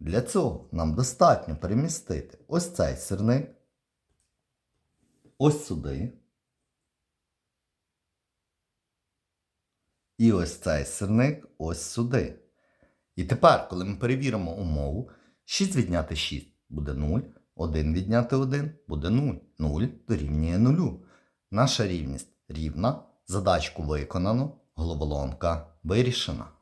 Для цього нам достатньо перемістити ось цей сірник, ось сюди. І ось цей сирник ось сюди. І тепер, коли ми перевіримо умову, 6 відняти 6 буде 0, 1 відняти 1 буде 0. 0 дорівнює 0. Наша рівність рівна, задачку виконано, головоломка вирішена.